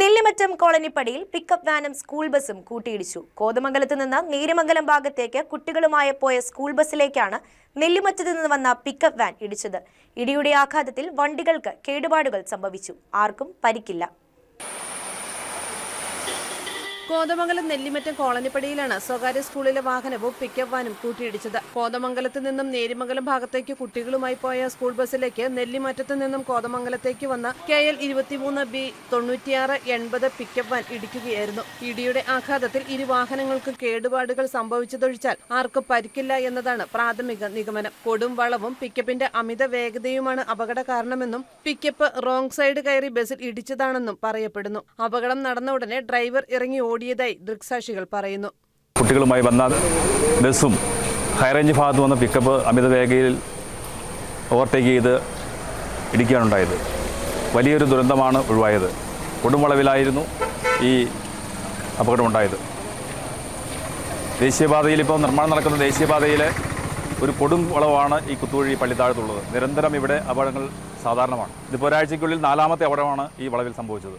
നെല്ലിമറ്റം കോളനിപ്പടിയിൽ പിക്കപ്പ് വാനും സ്കൂൾ ബസും കൂട്ടിയിടിച്ചു. കോതമംഗലത്ത് നിന്ന് നേരമംഗലം ഭാഗത്തേക്ക് കുട്ടികളുമായി പോയ സ്കൂൾ ബസ്സിലേക്കാണ് നെല്ലിമറ്റത്ത് നിന്ന് വന്ന പിക്കപ്പ് വാൻ ഇടിച്ചത്. ഇടിയുടെ ആഘാതത്തിൽ വണ്ടികൾക്ക് കേടുപാടുകൾ സംഭവിച്ചു. ആർക്കും പരിക്കില്ല. കോതമംഗലം നെല്ലിമറ്റം കോളനിപ്പടിയിലാണ് സ്വകാര്യ സ്കൂളിലെ വാഹനവും പിക്കപ്പ് വാനും കൂട്ടിയിടിച്ചത്. കോതമംഗലത്ത് നിന്നും നേരിമംഗലം ഭാഗത്തേക്ക് കുട്ടികളുമായി പോയ സ്കൂൾ ബസ്സിലേക്ക് നെല്ലിമറ്റത്ത് നിന്നും കോതമംഗലത്തേക്ക് വന്ന കെ എൽ ഇരുപത്തിമൂന്ന് ബി തൊണ്ണൂറ്റിയാറ് എൺപത് പിക്കപ്പ് വാൻ ഇടിക്കുകയായിരുന്നു. ഇടിയുടെ ആഘാതത്തിൽ ഇരു വാഹനങ്ങൾക്കും കേടുപാടുകൾ സംഭവിച്ചതൊഴിച്ചാൽ ആർക്കും പരിക്കില്ല എന്നതാണ് പ്രാഥമിക നിഗമനം. കൊടും വളവും പിക്കപ്പിന്റെ അമിത വേഗതയുമാണ് അപകട കാരണമെന്നും പിക്കപ്പ് റോങ് സൈഡ് കയറി ബസ്സിൽ ഇടിച്ചതാണെന്നും പറയപ്പെടുന്നു. അപകടം നടന്ന ഉടനെ ഡ്രൈവർ ഇറങ്ങി ഓടിയതായി ദൃക്സാക്ഷികൾ പറയുന്നു. കുട്ടികളുമായി വന്ന ബസ്സും ഹൈറേഞ്ച് ഭാഗത്ത് വന്ന പിക്കപ്പ് അമിത വേഗയിൽ ഓവർടേക്ക് ചെയ്ത് ഇടിക്കുകയാണുണ്ടായത് വലിയൊരു ദുരന്തമാണ് ഒഴിവായത്. കുടുംബളവിലായിരുന്നു ഈ അപകടമുണ്ടായത്. ദേശീയപാതയിൽ ഇപ്പോൾ നിർമ്മാണം നടക്കുന്ന ദേശീയപാതയിലെ ഒരു കൊടും വളവാണ് ഈ കുത്തുവഴി പള്ളിത്താഴത്തുള്ളത്. നിരന്തരം ഇവിടെ അപകടങ്ങൾ സാധാരണമാണ്. ഇതിപ്പോൾ ഒരാഴ്ചയ്ക്കുള്ളിൽ നാലാമത്തെ അപകടമാണ് ഈ വളവിൽ സംഭവിച്ചത്.